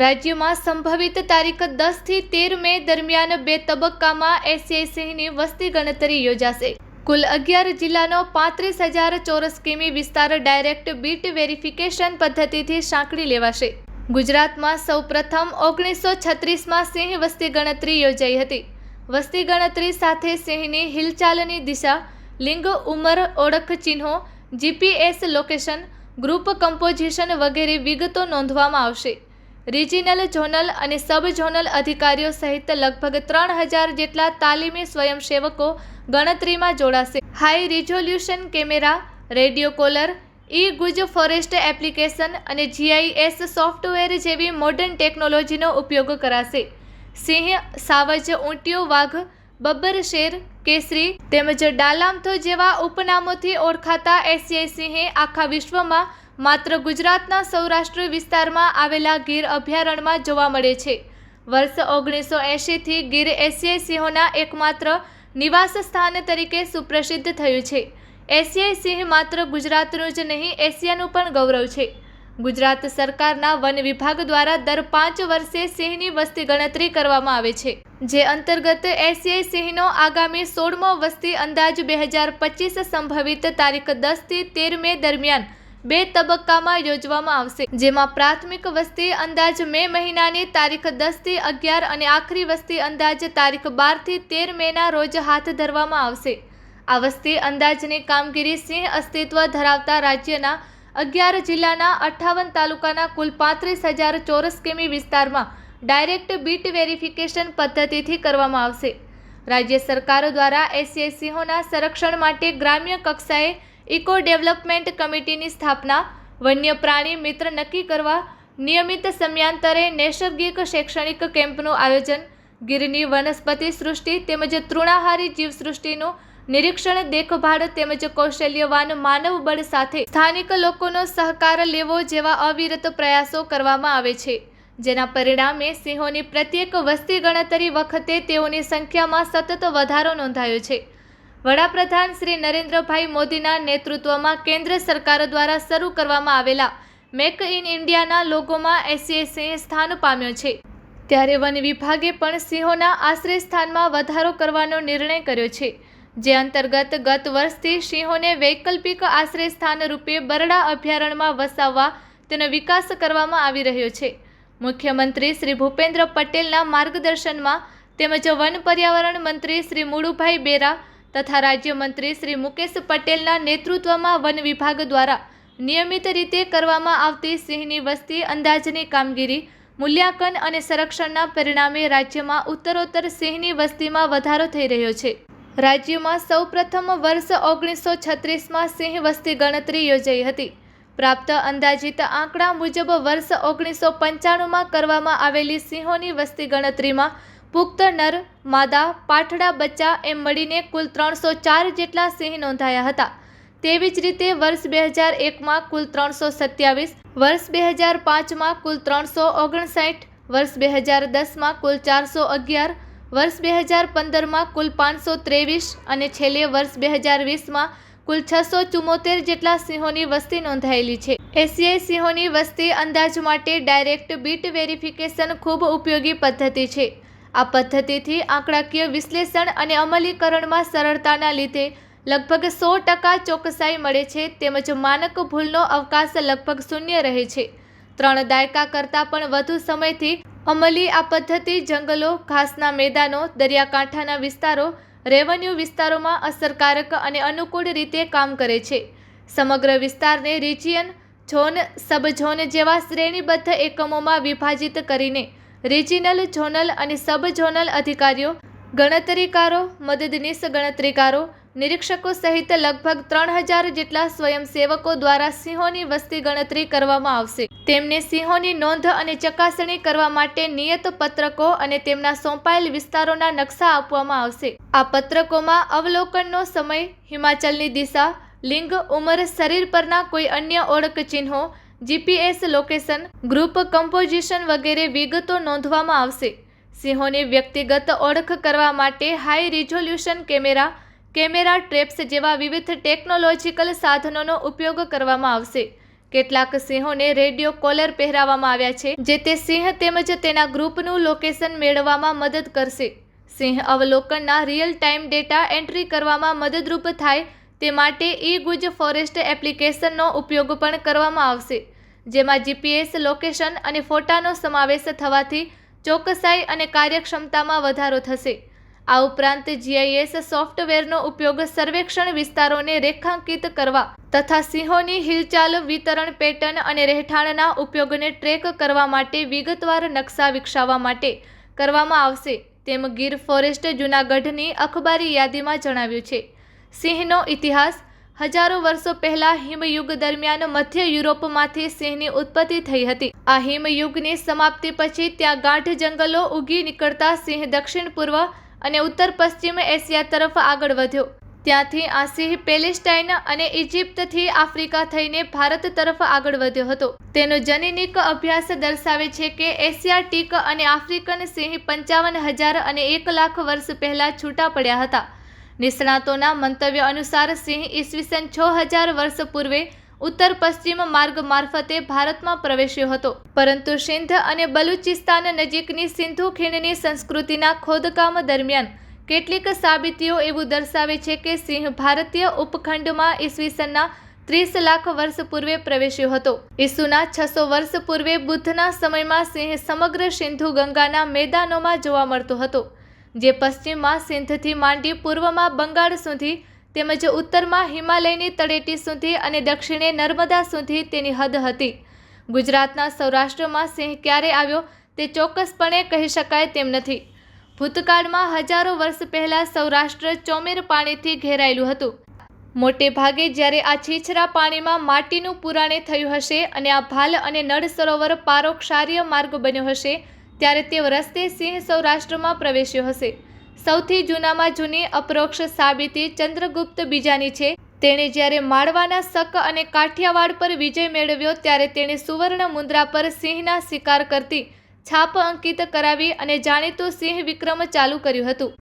રાજ્યમાં સંભવિત તારીખ દસથી તેર મે દરમિયાન બે તબક્કામાં સિંહની વસ્તી ગણતરી યોજાશે. કુલ અગિયાર જિલ્લાનો પાંત્રીસ હજાર ચોરસ કિમી વિસ્તાર ડાયરેક્ટ બીટ વેરિફિકેશન પદ્ધતિથી સાંકળી લેવાશે. ગુજરાતમાં સૌપ્રથમ ઓગણીસો છત્રીસમાં સિંહ વસ્તી ગણતરી યોજાઈ હતી. વસ્તી ગણતરી સાથે સિંહની હિલચાલની દિશા, લિંગ, ઉંમર, ઓળખ ચિહ્નો, જીપીએસ લોકેશન, ગ્રુપ કમ્પોઝિશન વગેરે વિગતો નોંધવામાં આવશે. રિજિનલ ઝોનલ અને સબ ઝોનલ અધિકારીઓ સહિત લગભગ ત્રણ હજાર જેટલા તાલીમી સ્વયંસેવકો ગણતરીમાં જોડાશે. High resolution camera radio collar e Guj forest application અને જીઆઈએસ સોફ્ટવેર જેવી મોડર્ન ટેકનોલોજીનો ઉપયોગ કરાશે. સિંહ, સાવજ, ઊંટિયો, વાઘ, બબ્બર શેર, કેસરી તેમજ ડાલામથો જેવા ઉપનામોથી ઓળખાતા એશિયાઈ સિંહે આખા વિશ્વમાં માત્ર ગુજરાતના સૌરાષ્ટ્ર વિસ્તારમાં આવેલા ગીર અભયારણ્યમાં જોવા મળે છે. વર્ષ ઓગણીસો એંશીથી ગીર એશિયાઈ સિંહોના એકમાત્ર નિવાસ સ્થાન તરીકે સુપ્રસિદ્ધ થયું છે. એશિયાઈ સિંહ માત્ર ગુજરાતનું જ નહીં, એશિયાનું પણ ગૌરવ છે. ગુજરાત સરકારના વન વિભાગ દ્વારા દર પાંચ વર્ષે સિંહની વસ્તી ગણતરી કરવામાં આવે છે. જે અંતર્ગત એશિયાઈ સિંહનો આગામી સોળમો વસ્તી અંદાજ બે હજાર પચીસ સંભવિત તારીખ દસથી તેર મે દરમિયાન બે તબક્કામાં યોજવામાં આવશે, જેમાં પ્રાથમિક વસ્તી અંદાજ મે મહિનાની તારીખ દસથી અગિયાર અને આખરી વસ્તી અંદાજ તારીખ બારથી તેર મેના રોજ હાથ ધરવામાં આવશે. આ વસ્તી અંદાજની કામગીરી સિંહ અસ્તિત્વ ધરાવતા રાજ્યના અગિયાર જિલ્લાના અઠ્ઠાવન તાલુકાના કુલ પાંત્રીસ હજાર ચોરસ કિમી વિસ્તારમાં ડાયરેક્ટ બીટ વેરિફિકેશન પદ્ધતિથી કરવામાં આવશે. રાજ્ય સરકારો દ્વારા એસીઆઈ સિંહોના સંરક્ષણ માટે ગ્રામ્ય કક્ષાએ ઇકો ડેવલપમેન્ટ કમિટીની સ્થાપના વન્ય પ્રાણી મિત્ર નક્કી કરવા, નિયમિત સમયાંતરે નૈસર્ગિક શૈક્ષણિક કેમ્પનું આયોજન, ગીરની વનસ્પતિ સૃષ્ટિ તેમજ તૃણાહારી જીવસૃષ્ટિનું નિરીક્ષણ, દેખભાળ તેમજ કૌશલ્યવાન માનવ બળ સાથે સ્થાનિક લોકોનો સહકાર લેવો જેવા અવિરત પ્રયાસો કરવામાં આવે છે. જેના પરિણામે સિંહોની પ્રત્યેક વસ્તી ગણતરી વખતે તેઓની સંખ્યામાં સતત વધારો નોંધાયો છે. વડાપ્રધાન શ્રી નરેન્દ્રભાઈ મોદીના નેતૃત્વમાં કેન્દ્ર સરકાર દ્વારા શરૂ કરવામાં આવેલા મેક ઇન ઇન્ડિયાના લોગોમાં એસીએ સિંહ સ્થાન પામ્યો છે. ત્યારે વન વિભાગે પણ સિંહોના આશ્રય સ્થાનમાં વધારો કરવાનો નિર્ણય કર્યો છે. જે અંતર્ગત ગત વર્ષથી સિંહોને વૈકલ્પિક આશ્રય સ્થાન રૂપે બરડા અભયારણ્યમાં વસાવવા તેનો વિકાસ કરવામાં આવી રહ્યો છે. મુખ્યમંત્રી શ્રી ભૂપેન્દ્ર પટેલના માર્ગદર્શનમાં તેમજ વન પર્યાવરણ મંત્રી શ્રી મુળુભાઈ બેરા તથા રાજ્યમંત્રી શ્રી મુકેશ પટેલના નેતૃત્વમાં વન વિભાગ દ્વારા નિયમિત રીતે કરવામાં આવતી સિંહની વસ્તી, અંદાજની કામગીરી, મૂલ્યાંકન અને સંરક્ષણના પરિણામે રાજ્યમાં ઉત્તરોત્તર સિંહની વસ્તીમાં વધારો થઈ રહ્યો છે. રાજ્યમાં સૌપ્રથમ વર્ષ ઓગણીસો છત્રીસમાં સિંહ વસ્તી ગણતરી યોજાઈ હતી. પ્રાપ્ત અંદાજિત આંકડા મુજબ વર્ષ ઓગણીસો પંચાણુંમાં કરવામાં આવેલી સિંહોની વસ્તી ગણતરીમાં પુખ્ત નર, માદા, પાઠડા બચ્ચા એમ મળીને કુલ ત્રણસો ચાર જેટલા સિંહ નોંધાયા હતા. તેવી જ રીતે વર્ષ બે હજાર એકમાં કુલ ત્રણસો સત્યાવીસ, વર્ષ બે હજાર પાંચમાં કુલ ત્રણસો ઓગણસાઠ, વર્ષ બે હજાર દસમાં કુલ ચારસો અગિયાર, વર્ષ બે હજાર પંદરમાં કુલ પાંચસો ત્રેવીસ અને છેલ્લે વર્ષ બે હજાર વીસમાં કુલ છસો ચુમ્મોતેર જેટલા સિંહોની વસ્તી નોંધાયેલી છે. એશિયાઈ સિંહોની વસ્તી અંદાજ માટે ડાયરેક્ટ બીટ વેરિફિકેશન ખૂબ ઉપયોગી પદ્ધતિ છે. આ પદ્ધતિથી આંકડાકીય વિશ્લેષણ અને અમલીકરણમાં સરળતાના લીધે લગભગ સો ટકા ચોકસાઈ મળે છે તેમજ માનક ભૂલનો અવકાશ લગભગ શૂન્ય રહે છે. ત્રણ દાયકા કરતાં પણ વધુ સમયથી અમલી આ પદ્ધતિ જંગલો, ઘાસના મેદાનો, દરિયાકાંઠાના વિસ્તારો, રેવન્યુ વિસ્તારોમાં અસરકારક અને અનુકૂળ રીતે કામ કરે છે. સમગ્ર વિસ્તારને રિજિયન, ઝોન સબ ઝોન જેવા શ્રેણીબદ્ધ એકમોમાં વિભાજિત કરીને રિજિનલ, ઝોનલ અને સબ ઝોનલ અધિકારીઓ, ગણતરીકારો, મદદનીશ ગણતરીકારો, નિરીક્ષકો સહિત લગભગ ત્રણ હજાર જેટલા સ્વયંસેવકો દ્વારા સિંહોની વસ્તી ગણતરી કરવામાં આવશે. તેમને સિંહોની નોંધ અને ચકાસણી કરવા માટે નિયત પત્રકો અને તેમના સોંપાયેલ વિસ્તારોના નકશા આપવામાં આવશે. આ પત્રકોમાં અવલોકનનો સમય, હિમાચલની દિશા, લિંગ, ઉંમર, શરીર પરના કોઈ અન્ય ઓળખ ચિહ્નો જીપીએસ લોકેશન, ગ્રુપ કમ્પોઝિશન વગેરે વિગતો નોંધવામાં આવશે. સિંહોની વ્યક્તિગત ઓળખ કરવા માટે high resolution camera camera traps જેવા વિવિધ ટેકનોલોજીકલ સાધનોનો ઉપયોગ કરવામાં આવશે. કેટલાક સિંહોને રેડિયો કોલર પહેરાવવામાં આવ્યા છે, જે તે સિંહ તેમજ તેના ગ્રુપનું લોકેશન મેળવવામાં મદદ કરશે. સિંહ અવલોકનના રિયલ ટાઈમ ડેટા એન્ટ્રી કરવામાં મદદરૂપ થાય, તે માટે ઈ ગુજ ફોરેસ્ટ એપ્લિકેશનનો ઉપયોગ પણ કરવામાં આવશે. જેમાં જીપીએસ લોકેશન અને ફોટાનો સમાવેશ થવાથી ચોકસાઈ અને કાર્યક્ષમતામાં વધારો થશે. આ ઉપરાંત જીઆઈએસ સોફ્ટવેરનો ઉપયોગ સર્વેક્ષણ વિસ્તારોને રેખાંકિત કરવા તથા સિંહોની હિલચાલ, વિતરણ પેટર્ન અને રહેઠાણના ઉપયોગને ટ્રેક કરવા માટે વિગતવાર નકશા વિકસાવવા માટે કરવામાં આવશે, તેમ ગીર ફોરેસ્ટ જૂનાગઢની અખબારી યાદીમાં જણાવ્યું છે. સિંહનો ઇતિહાસ હજારો વર્ષો પહેલા હિમયુગ દરમિયાન મધ્ય યુરોપમાંથી સિંહની ઉત્પત્તિ થઈ હતી. આ હિમયુગની સમાપ્તિ પછી ત્યાં ગાઢ જંગલો ઉગી નીકળતા સિંહ દક્ષિણ પૂર્વ અને ઉત્તર પશ્ચિમ એશિયા તરફ આગળ વધ્યો. ત્યાંથી આ સિંહ પેલેસ્ટાઇન અને ઇજિપ્તથી આફ્રિકા થઈને ભારત તરફ આગળ વધ્યો હતો. તેનો જનીનિક અભ્યાસ દર્શાવે છે કે એશિયાટિક અને આફ્રિકન સિંહ પંચાવન હજાર અને એક લાખ વર્ષ પહેલા છૂટા પડ્યા હતા. નિષ્ણાતોના મંતવ્ય અનુસાર સિંહ ઈસવીસન છ હજાર વર્ષ પૂર્વે ઉત્તર પશ્ચિમ માર્ગ મારફતે ભારતમાં પ્રવેશ્યો હતો. પરંતુ સિંધ અને બલુચિસ્તાન નજીકની સિંધુ ખીણની સંસ્કૃતિના ખોદકામ દરમિયાન કેટલીક સાબિતીઓ એવું દર્શાવે છે કે સિંહ ભારતીય ઉપખંડમાં ઈસવીસનના ત્રીસ લાખ વર્ષ પૂર્વે પ્રવેશ્યો હતો. ઈસુના છસો વર્ષ પૂર્વે બુદ્ધના સમયમાં સિંહ સમગ્ર સિંધુ ગંગાના મેદાનોમાં જોવા મળતો હતો. જે પશ્ચિમમાં સિંધથી માંડી પૂર્વમાં બંગાળ સુધી તેમજ ઉત્તરમાં હિમાલયની તળેટી સુધી અને દક્ષિણે નર્મદા સુધી તેની હદ હતી. ગુજરાતના સૌરાષ્ટ્રમાં સિંહ ક્યારે આવ્યો તે ચોક્કસપણે કહી શકાય તેમ નથી. ભૂતકાળમાં હજારો વર્ષ પહેલાં સૌરાષ્ટ્ર ચોમેર પાણીથી ઘેરાયેલું હતું. મોટે ભાગે જ્યારે આ છીછરા પાણીમાં માટીનું પુરાણે થયું હશે અને આ ભાલ અને નળ સરોવર પારોક્ષાર્ય માર્ગ બન્યો હશે ત્યારે તે રસ્તે સિંહ સૌરાષ્ટ્રમાં પ્રવેશ્યો હશે. સૌથી જૂનામાં જૂની અપરોક્ષ સાબિતી ચંદ્રગુપ્ત બીજાની છે. તેણે જ્યારે માળવાના શક અને કાઠિયાવાડ પર વિજય મેળવ્યો ત્યારે તેણે સુવર્ણ મુદ્રા પર સિંહના શિકાર કરતી છાપ અંકિત કરાવી અને જાણીતું સિંહ વિક્રમ ચાલુ કર્યું હતું.